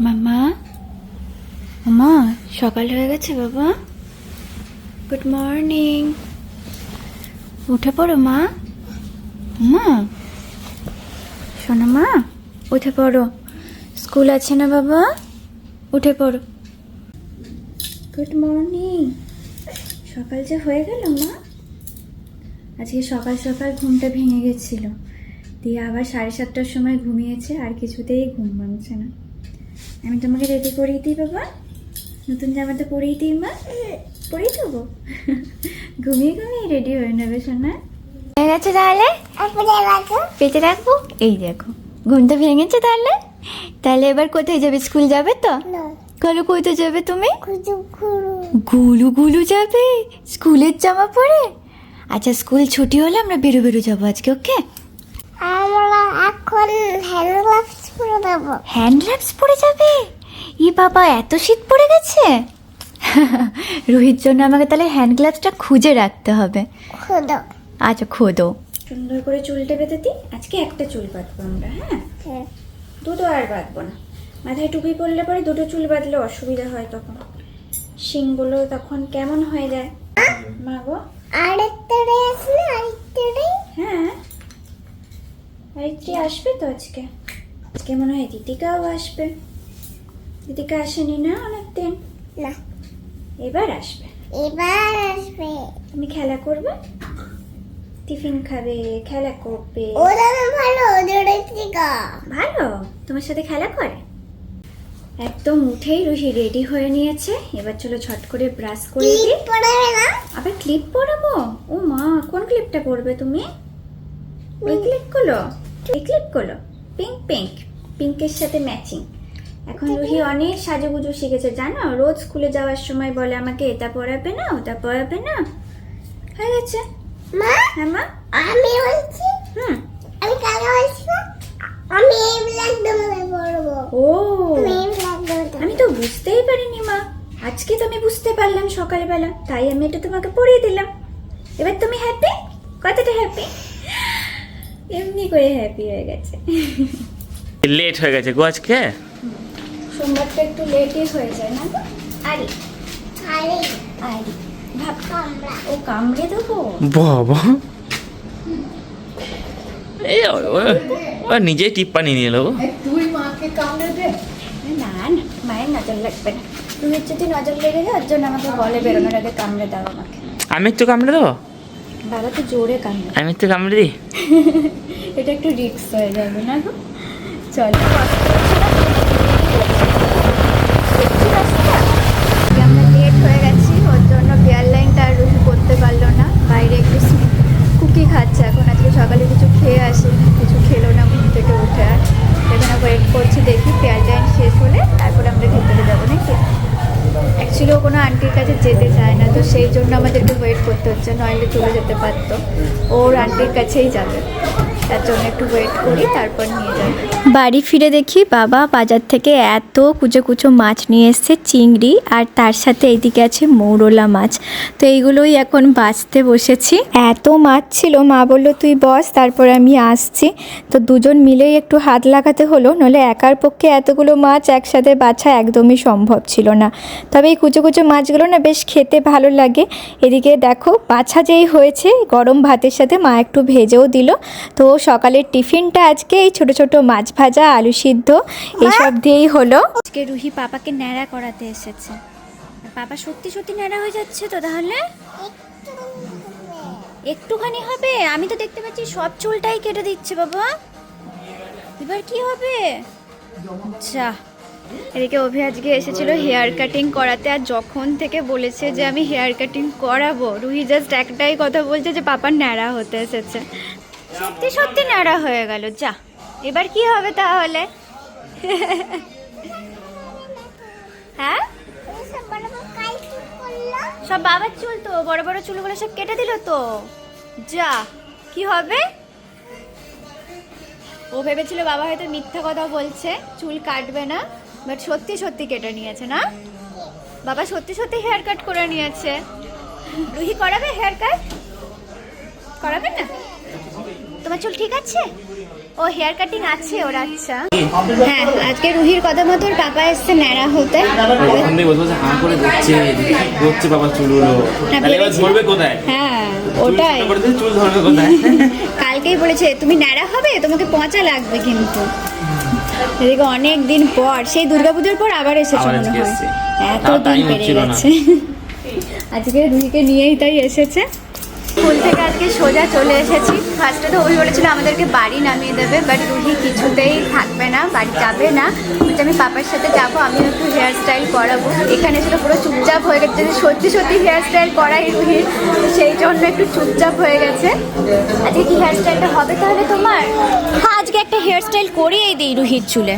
মামা? মামা, সকাল হয়ে গেছে বাবা। গুড মর্নিং উঠে পড়ো, মা। মা, শোনো, মা, উঠে পড়ো। স্কুল আছে না বাবা? উঠে পড়ো। গুড মর্নিং সকাল যে হয়ে গেল, মা। আজকে সকাল সকাল ঘুমটা ভেঙে গেছিল। দিয়ে আবার সাড়ে সাতটার সময় ঘুমিয়েছে, আর কিছুতেই ঘুম ভাঙছে না। আমি তোমাকে রেডি করিয়ে দিই বাবা। নতুন জামাটা পরিয়ে দিই মা। পরিয়ে দেবো? ঘুমিয়ে ঘুমিয়ে রেডি হয়ে নেবে সোনা। হয়ে গেছে তাহলে? পেতে রাখব? এই দেখো ঘুমটা ভেঙেছে তাহলে? তাহলে এবার কোথায় যাবে? স্কুল যাবে তো? কালো কোথায় যাবে তুমি? গুলু গুলু যাবে? স্কুলের জামা পরে? আচ্ছা স্কুল ছুটি হলে আমরা বেরো বেরো যাব আজকে ওকে? আমরা এখন হ্যান্ড গ্লাভস পরে দেবো হ্যান্ড গ্লাভস পরে যাবে? ই বাবা এত শীত পড়ে গেছে। রোহিত জন্য আমাকে তাহলে হ্যান্ড গ্লাভসটা খুঁজে রাখতে হবে। খুদো। আচ্ছা খোদো। সুন্দর করে চুলটা বেঁধে দিই। আজকে একটা চুল বাঁধবো আমরা হ্যাঁ? দুটো আর বাঁধবো না। মাথায় টুপি পরলে পরে দুটো চুল বাঁধলে অসুবিধা হয় তখন। শিংগুলো তখন কেমন হয়ে যায়? মা গো। আরেকটা রে না আরেকটা রে হ্যাঁ। আরেকটি আসবে তো আজকে? আজকে মনে হয় দিদিকাও আসবে। দিদিকা আসেনি না অনেকদিন? না। এবার আসবে। এবার আসবে। তুমি খেলা করবে? টিফিন খাবে খেলা করবে। ওরা ভালো? থেকে ভালো? তোমার সাথে খেলা করে? একদম উঠেই রুহি রেডি হয়ে নিয়েছে। এবার চলো ছট করে ব্রাশ করে দিই। ক্লিপ পড়াবে না? আবার ক্লিপ পরাবো? ও মা কোন ক্লিপটা পরবে তুমি? ওই ক্লিপগুলো? এই ক্লিপগুলো পিঙ্ক পিঙ্ক পিঙ্কের সাথে ম্যাচিং এখন রুহি অনেক সাজুগুজু শিখেছে জানো? রোজ স্কুলে যাওয়ার সময় বলে আমাকে এটা পরাবে না ওটা পরাবে না। হয়ে গেছে। মা হ্যাঁ মা? আমি বলছি হুম। আমি কাকে বলছি আমি এই ব্ল্যাক ডোমে পড়ব। ও। আমি তো বুঝতেই পারিনি মা। আজকে তো আমি বুঝতে পারলাম সকালবেলা তাই আমি এটা তোমাকে পরিয়ে দিলাম। এবার তুমি হ্যাপি কতটা হ্যাপি এমনি করে হ্যাপি হয়ে গেছে। লেট হয়ে গেছে গো আজকে? সোমবারটা একটু লেটই হয়ে যায় না গো? আরে আরে। আরে। ভাব কামড়া। ও কামড়ে দেবো? বাবা। এই ও- ও- ও নিজেই টিপ পানি নিয়ে এলো গো। না না মায়ের নজর লাগবে না। তুমি যদি নজর লেগে যায় ওর জন্য আমাকে বলে বেরোনোর আগে কামড়ে দাও আমাকে। আমি একটু কামড়ে দেবো? বাবা তো জোরে কামড়ে আমি তো কামড়ে দিই? এটা একটু রিক্স হয়ে যাবে না চলো। কোনো আন্টির কাছে যেতে চায় না, তো সেই জন্য আমাদেরকে ওয়েট করতে হচ্ছে, নইলে চলে যেতে পারতো। ওর আন্টির কাছেই যাবে। তার জন্য একটু ওয়েট করি, তারপর বাড়ি ফিরে দেখি বাবা বাজার থেকে এত কুচো কুচো মাছ নিয়ে এসছে, চিংড়ি আর তার সাথে এইদিকে আছে মৌরলা মাছ। তো এইগুলোই এখন বাছতে বসেছি। এত মাছ ছিল, মা বলল, তুই বস, তারপর আমি আসছি। তো দুজন মিলেই একটু হাত লাগাতে হলো নলে একার পক্ষে এতগুলো মাছ একসাথে বাছা একদমই সম্ভব ছিল না। তবে এই কুচো কুচো মাছগুলো না বেশ খেতে ভালো লাগে। এদিকে দেখো, বাছা যেই হয়েছে, গরম ভাতের সাথে মা একটু ভেজেও দিল। তো সকালের টিফিনটা আজকে এই ছোট ছোট মাছ ভাজা আলু সিদ্ধ এইসব দিয়েই হলো। আজকে রুহি পাপাকে ন্যাড়া করাতে এসেছে। পাপা সত্যি সত্যি ন্যাড়া হয়ে যাচ্ছে তো তাহলে? একটুখানি হবে। আমি তো দেখতে পাচ্ছি সব চুলটাই কেটে দিচ্ছে বাবা। এবার কি হবে? যা। এদিকে অভি আজকে এসেছিল হেয়ার কাটিং করাতে আর যখন থেকে বলেছে যে আমি হেয়ার কাটিং করাবো রুহি জাস্ট একটাই কথা বলছে যে পাপার ন্যাড়া হতে এসেছে। সত্যি সত্যি নাড়া হয়ে গেল, যা। এবার কি হবে তাহলে? হ্যাঁ? সব বাবার চুল তো, বড় বড় চুলগুলো সব কেটে দিল তো। যা, কি হবে? ও ভেবেছিল বাবা হয়তো মিথ্যা কথা বলছে, চুল কাটবে না বাট সত্যি সত্যি কেটে নিয়েছে, না? বাবা সত্যি সত্যি হেয়ার কাট করে নিয়েছে। রুহি করাবে হেয়ার কাট করাবে না? তোমার চুল ঠিক আছে? ও হেয়ার কাটিং আছে ওর আচ্ছা। হ্যাঁ আজকে রুহির কথা মতো ওর পাপা এসছে ন্যাড়া হতে। ওখান থেকে বসে বসে হাঁ করে দেখছে করছে বাবা চুলগুলো। তাহলে এবার ধরবে কোথায়? হ্যাঁ ওটাই। ছোট চুল ধরবে কোথায়? কালকেই বলেছে তুমি ন্যাড়া হবে? তোমাকে পচা লাগবে কিন্তু। এদিকে অনেক দিন পর সেই দুর্গাপুজোর পর আবার এসেছ মনে হয়। এত দিন পেরিয়ে না। গেছে। আজকে রুহিকে নিয়েই তাই এসেছে। স্কুল থেকে আজকে সোজা চলে এসেছি। ফার্স্টে তো ওই বলেছিল আমাদেরকে বাড়ি নামিয়ে দেবে বাট রুহি কিছুতেই থাকবে না, বাড়ি যাবে না। বলছে, আমি পাপার সাথে যাব আমি একটু হেয়ার স্টাইল করাবো এখানে ছিল পুরো চুপচাপ হয়ে গেছে, যে সত্যি সত্যি হেয়ার স্টাইল করাই রুহির সেই জন্য একটু চুপচাপ হয়ে গেছে। আজকে কি হেয়ার স্টাইলটা হবে তাহলে তোমার? হ্যাঁ আজকে একটা হেয়ার স্টাইল করিয়েই দিই রুহির চুলে।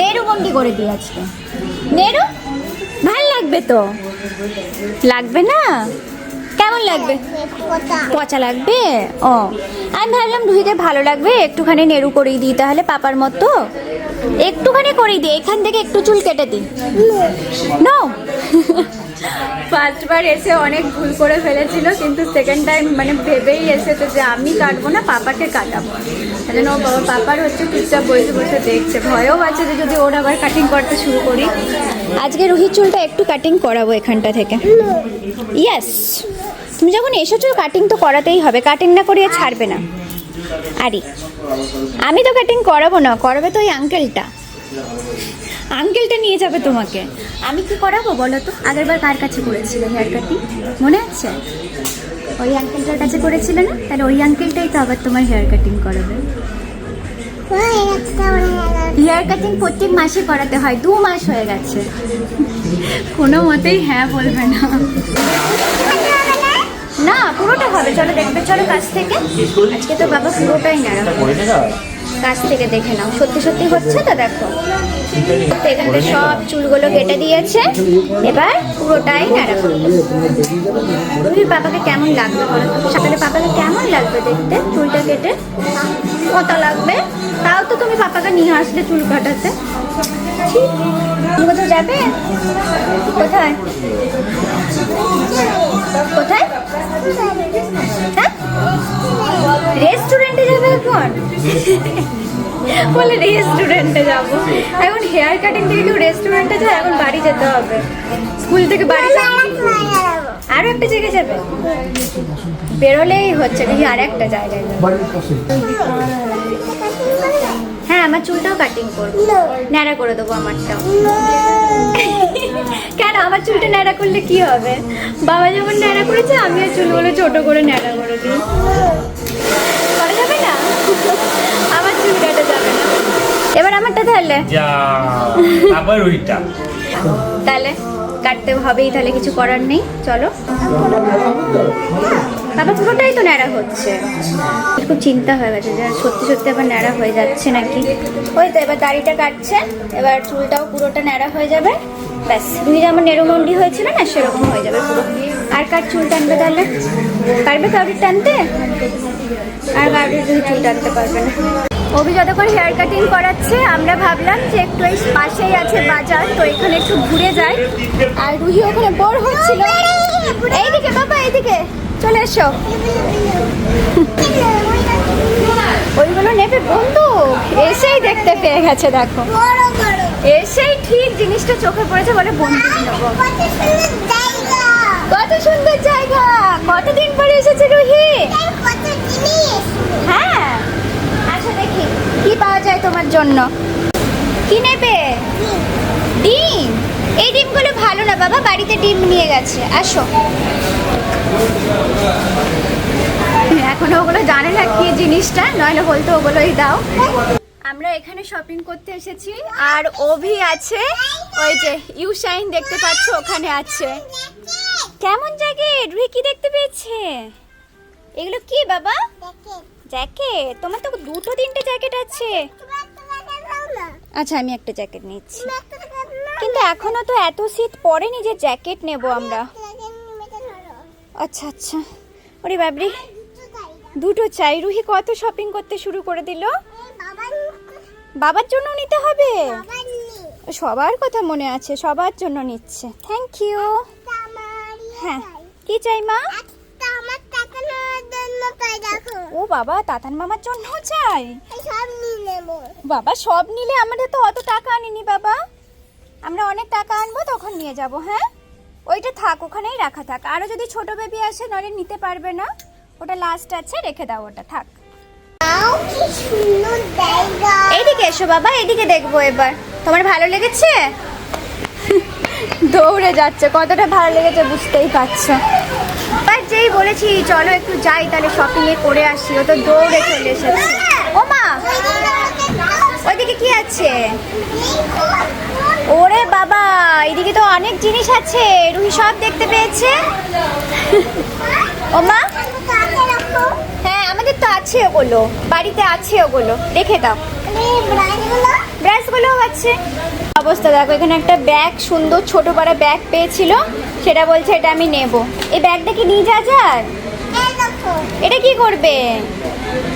নেরু বন্দি করে দিই আজকে। নেরু? ভালো লাগবে তো। লাগবে না? কেমন লাগবে? পচা লাগবে? ও। আমি ভাবলাম রুহিতে ভালো লাগবে, একটুখানি নেড়ু করেই দিই তাহলে পাপার মতো। একটুখানি করেই দিই, এখান থেকে একটু চুল কেটে দিই। নো ফার্স্টবার এসে অনেক ভুল করে ফেলেছিল, কিন্তু সেকেন্ড টাইম মানে ভেবেই এসেছে যে আমি কাটবো না, পাপাকে কাটাবো। তাই ও বাবা, পাপার হচ্ছে চুপচাপ বসে বসে দেখছে। ভয়ও আছে যে যদি ওর আবার কাটিং করতে শুরু করি। আজকে রুহির চুলটা একটু কাটিং করাবো এখানটা থেকে। ইয়েস তুমি যখন এসেছ কাটিং তো করাতেই হবে। কাটিং না করিয়ে ছাড়বে না। আরে, আমি তো কাটিং করাবো না, করাবে তো ওই আঙ্কেলটা আঙ্কেলটা নিয়ে যাবে তোমাকে। আমি কি করাবো বলো তো? আগেরবার কার কাছে করেছিলে হেয়ার কাটিং মনে আছে? ওই আঙ্কেলটার কাছে করেছিলে না? তাহলে ওই আঙ্কেলটাই তো আবার তোমার হেয়ার কাটিং করাবে। হেয়ার কাটিং প্রত্যেক মাসে করাতে হয়, দু মাস হয়ে গেছে। কোনো মতেই হ্যাঁ বলবে না। না পুরোটা হবে। চলো দেখবে চলো কাছ থেকে। আজকে তো বাবা পুরোটাই নাড়া কাছ থেকে দেখে নাও। সত্যি সত্যি হচ্ছে তো দেখো? এখানে সব চুলগুলো কেটে দিয়েছে। এবার পুরোটাই নাড়া তুমি পাপাকে কেমন লাগবে? সকালে পাপাকে কেমন লাগবে দেখতে? চুলটা কেটে? কত লাগবে? তাও তো তুমি পাপাকে নিয়ে আসলে চুল কাটাতে। ছি, তুমি কোথাও যাবে? কোথায়? কোথায়? হ্যাঁ? রেস্টুরেন্টে যাবে এখন? বলে রেস্টুরেন্টে যাব। এখন হেয়ার কাটিং থেকে কেউ রেস্টুরেন্টে যায় এখন বাড়ি যেতে হবে। স্কুল থেকে বাড়ি আরও একটা জায়গায় যাবে? বেরোলেই হচ্ছে দেখি আর একটা জায়গায় হ্যাঁ। আমার চুলটাও কাটিং করব। ন্যাড়া করে দেবো আমারটাও। কেন? আমার চুলটা ন্যাড়া করলে কি হবে? বাবা যেমন ন্যাড়া করেছে আমিও চুলগুলো ছোট করে ন্যাড়া করে দিই। করা যাবে না? আমার চুল কাটা যাবে না। এবার আমারটা তাহলে। আবার ওইটা। তাহলে কাটতে হবেই তাহলে কিছু করার নেই। চলো। বাবা পুরোটাই তো ন্যাড়া হচ্ছে। খুব চিন্তা হয়ে গেছে যে সত্যি সত্যি আবার ন্যাড়া হয়ে যাচ্ছে নাকি? ওই তো এবার দাড়িটা কাটছে, এবার চুলটাও পুরোটা ন্যাড়া হয়ে যাবে। ব্যাস রুহি যেমন নেরুমন্ডি হয়েছিল না, সেরকম হয়ে যাবে পুরো। আর কার চুল টানবে তাহলে? পারবে কাউরির টানতে? আর কাউরির যদি চুল টানতে পারবে না? অভি যতক্ষণ হেয়ার কাটিং করাচ্ছে, আমরা ভাবলাম যে একটু এই পাশেই আছে বাজার, তো এখানে একটু ঘুরে যাই। আর রুহি ওখানে বোর হচ্ছিল। এইদিকে, বাবা, এইদিকে। চলে এসো। ওইগুলো নেবে বন্ধু। এসেই দেখতে পেয়ে গেছে, দেখো। এসেই ঠিক জিনিসটা চোখে পড়েছে বলে বন্ধু নেব। কত সুন্দর জায়গা। কতদিন পরে এসেছে রুহি? হ্যাঁ। আচ্ছা দেখি। কি পাওয়া যায় তোমার জন্য? কি নেবে? ডিম। এই ডিমগুলো ভালো না বাবা, বাড়িতে ডিম নিয়ে গেছে। আসো। এখনও ওগুলো জানে না কি জিনিসটা, নইলে বলতো ওগুলোই দাও। আমরা এখানে শপিং করতে এসেছি, আর অভি আছে, ওই যে ইউ শাইন দেখতে পাচ্ছ, ওখানে আছে। কেমন জ্যাকেট রুহি কি দেখতে পেয়েছে? এগুলো কি বাবা? জ্যাকেট তোমার তো দুটো তিনটে জ্যাকেট আছে। আচ্ছা আমি একটা জ্যাকেট নিচ্ছি। কিন্তু এখনও তো এত শীত পড়েনি যে জ্যাকেট নেব আমরা। আচ্ছা আচ্ছা। ওরে বাবরি দুটো চাই। রুহি কত শপিং করতে শুরু করে দিল? বাবার জন্য নিতে হবে? সবার কথা মনে আছে, সবার জন্য নিচ্ছে। থ্যাংক ইউ হ্যাঁ। কি চাই, মা? ও বাবা, তাতান মামার জন্য চাই? বাবা, সব নিলে আমাদের তো অত টাকা আনিনি বাবা। আমরা অনেক টাকা আনব, তখন নিয়ে যাব হ্যাঁ? ওইটা থাক ওখানেই রাখা থাক। আরও যদি ছোট বেবি আসে নলে নিতে পারবে না। ওটা লাস্ট আছে রেখে দাও ওটা থাক। তাও কি এইদিকে এসো বাবা এদিকে দেখব এবার। তোমার ভালো লেগেছে? দৌড়ে যাচ্ছে কতটা ভালো লেগেছে বুঝতেই পারছ। আর যেই বলেছি চলো একটু যাই তাহলে শপিং এ করে আসি। ও তো দৌড়ে চলে এসেছে। ও মা ওইদিকে কি আছে? ওরে বাবা, এদিকে তো অনেক জিনিস আছে। রুহি সব দেখতে পেয়েছে। ও মা? হ্যাঁ আমাদের তো আছে ওগুলো। বাড়িতে আছে ওগুলো। রেখে দাও। ব্রাশগুলোও আছে। অবস্থা, দেখো, এখানে একটা ব্যাগ, সুন্দর ছোট পাড়া ব্যাগ পেয়েছিল। সেটা বলছে এটা আমি নেব। এই ব্যাগটা কি নিয়ে যা যায় এটা কি করবে?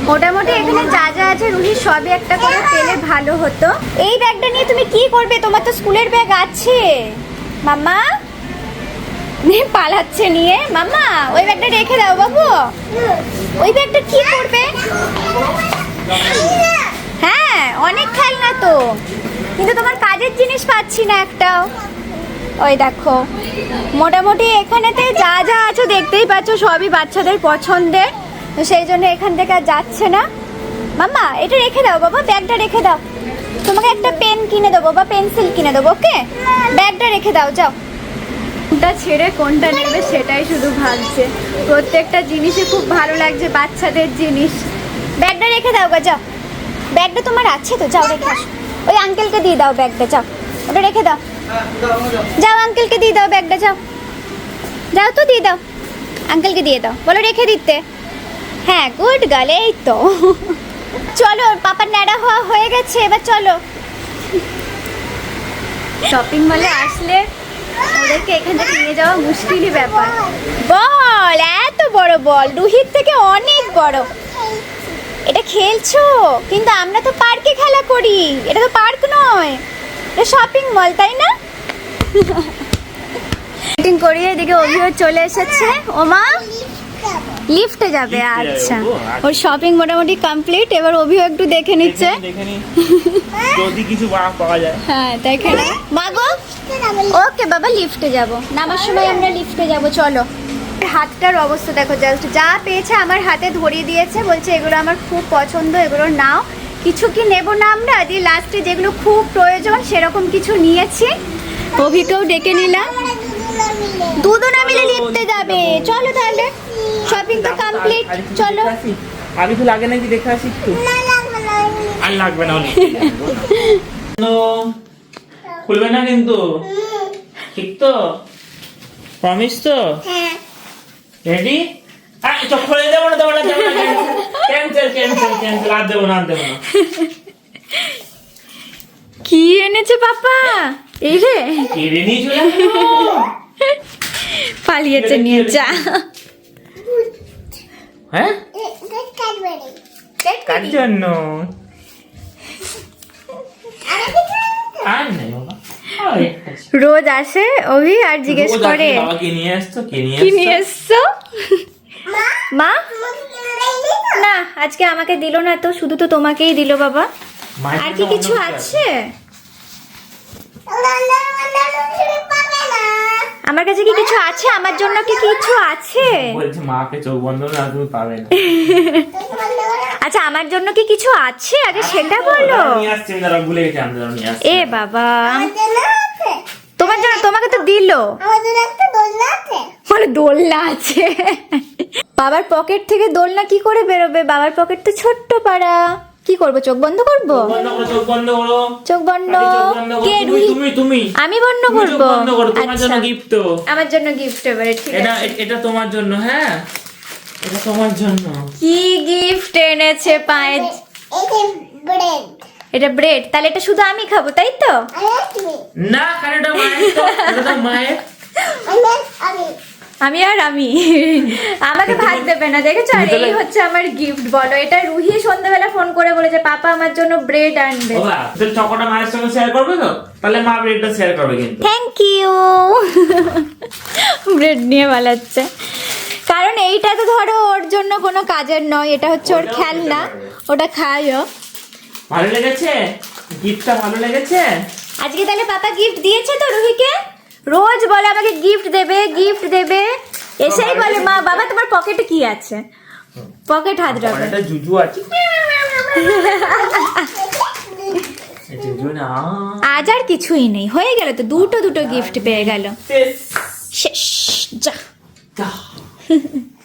মোটামুটি এখানে যা যা আছে রুহি, সবই একটা করে পেলে ভালো হতো। এই ব্যাগটা নিয়ে তুমি কি করবে? তোমার তো স্কুলের ব্যাগ আছে। মাম্মা পালাচ্ছে নিয়ে। মাম্মা, ওই ব্যাগটা রেখে দাও বাবু। ওই ব্যাগটা কি করবে? হ্যাঁ অনেক খেলনা তো। কিন্তু তোমার কাজের জিনিস পাচ্ছি না একটাও। ওই দেখো, মোটামুটি এখানেতে যা যা আছো দেখতেই পাচ্ছ, সবই বাচ্চাদের পছন্দের। তো সেই জন্য এখান থেকে আর যাচ্ছে না। মাম্মা এটা রেখে দাও বাবা ব্যাগটা রেখে দাও। তোমাকে একটা পেন কিনে দেবো বা পেন্সিল কিনে দেবো ওকে? ব্যাগটা রেখে দাও যাও। কোনটা ছেড়ে কোনটা নেবে সেটাই শুধু ভাবছে। প্রত্যেকটা জিনিসে খুব ভালো লাগছে বাচ্চাদের জিনিস। ব্যাগটা রেখে দাও গা যাও। ব্যাগটা তোমার আছে তো যাও রেখে আসো। ওই আঙ্কেলকে দিয়ে দাও ব্যাগটা যাও। ওটা রেখে দাও। যাও আঙ্কেলকে দিয়ে দাও ব্যাগটা যাও। যাও তো দিয়ে দাও। আঙ্কেলকে দিয়ে দাও। বলো রেখে দিতে। হ্যাঁ গুড গার্ল এই তো। চলো পাপার ন্যাড়া হওয়া হয়ে গেছে এবার চলো। শপিং মলে আসলে ওদেরকে এখান থেকে নিয়ে যাওয়া মুশকিলই ব্যাপার। বল এত বড় বল রুহির থেকে অনেক বড়। এটা খেলছো? কিন্তু আমরা তো পার্কে খেলা করি এটা তো পার্ক নয়। এটা শপিং মল তাই না? মিটিং করিয়ে এদিকে অভিও চলে এসেছে। ওমা। লিফটে যাবে আচ্ছা। আচ্ছা। ওর শপিং মোটামুটি কমপ্লিট এবার অভিও একটু দেখে নিচ্ছে। যদি কিছু পাওয়া যায়। হ্যাঁ দেখে নে। মাগো ওকে বাবা লিফটে যাব। নামার সময় আমরা লিফটে যাব চলো। হাতটার অবস্থা দেখো জাস্ট যা পেয়েছে আমার হাতে ধরিয়ে দিয়েছে বলছে এগুলো আমার খুব পছন্দ এগুলো নাও। কিছু কি নেব না আমরা? দিয়ে লাস্টে যেগুলো খুব প্রয়োজন সেরকম কিছু নিয়েছি। অভিকেও ডেকে নিলাম। দুজনা মিলে লিফটে যাবে। চলো তাহলে। শপিং তো কমপ্লিট চলো। দেখে আসি? লাগে নাকি দেখে আসি একটু। আর লাগবে না খুলবে না কিন্তু? ঠিক তো? প্রমিস তো? রেডি খুলে দেবো না দেবো না দেবো না ক্যান্সেল ক্যান্সেল ক্যান্সেল আর দেবো না আর দেবো না। কি এনেছে পাপা? এই রে। কেড়ে নিয়ে চলে পালিয়েছে নিয়ে যা। হ্যাঁ কার জন্য আর নেই বাবা আর একটা ছিল। রোজ আসে অভি আর জিজ্ঞেস করে কে নিয়ে এসছো মা না আজকে আমাকে দিল না তো শুধু তো তোমাকেই দিল বাবা আর কি কিছু আছে আমার কাছে কি কিছু আছে? আমার জন্য কি কিছু আছে? বলছে মাকে চোখ বন্ধ না তুমি পাবে না। আচ্ছা আমার জন্য কি কিছু আছে? আগে সেটা বলো। ভুলে গেছি এ বাবা। তোমার জন্য তোমাকে তো দিল। বলে দোলনা আছে। বাবার পকেট থেকে দোলনা কি করে বেরোবে? বাবার পকেট তো ছোট্ট পাড়া। কি করব? চোখ বন্ধ করব? চোখ বন্ধ করো চোখ। কে তুমি তুমি আমি বন্ধ করব। তোমার জন্য আচ্ছা। গিফট আমার জন্য গিফট এবারে ঠিক এটা আছে। এটা তোমার জন্য হ্যাঁ? এটা তোমার জন্য। কি গিফট এনেছে পায়ে এটা ব্রেড তাহলে এটা শুধু আমি খাব তাই তো? না কারণ এটা মায়ের তো এটা মায়ের। আমি। আর আমি। আমাকে ভাত দেবে না দেখেছ? আর এই হচ্ছে আমার গিফট বলো। এটা রুহি সন্ধ্যাবেলা ফোন করে বলেছে পাপা আমার জন্য ব্রেড আনবে। তাহলে চকোটা মায়ের সঙ্গে শেয়ার করবে তো? তাহলে মা ব্রেডটা শেয়ার করবে কিন্তু। থ্যাংক ইউ ব্রেড নিয়ে পালাচ্ছে। কারণ এইটা তো ধরো ওর জন্য কোনো কাজের নয় এটা হচ্ছে ওর খেলনা। ওটা খায়ও ভালো লেগেছে? গিফটটা ভালো লেগেছে? আজকে তাহলে পাপা গিফট দিয়েছে তো রুহিকে? রোজ বলে আমাকে গিফট দেবে গিফট দেবে। এসেই বলে মা বাবা তোমার পকেটে কি আছে? পকেট হাত রাখো। একটা জুজু আছে। আজ আর কিছুই নেই। হয়ে গেল তো দুটো দুটো গিফট পেয়ে গেল। শেষ। যা।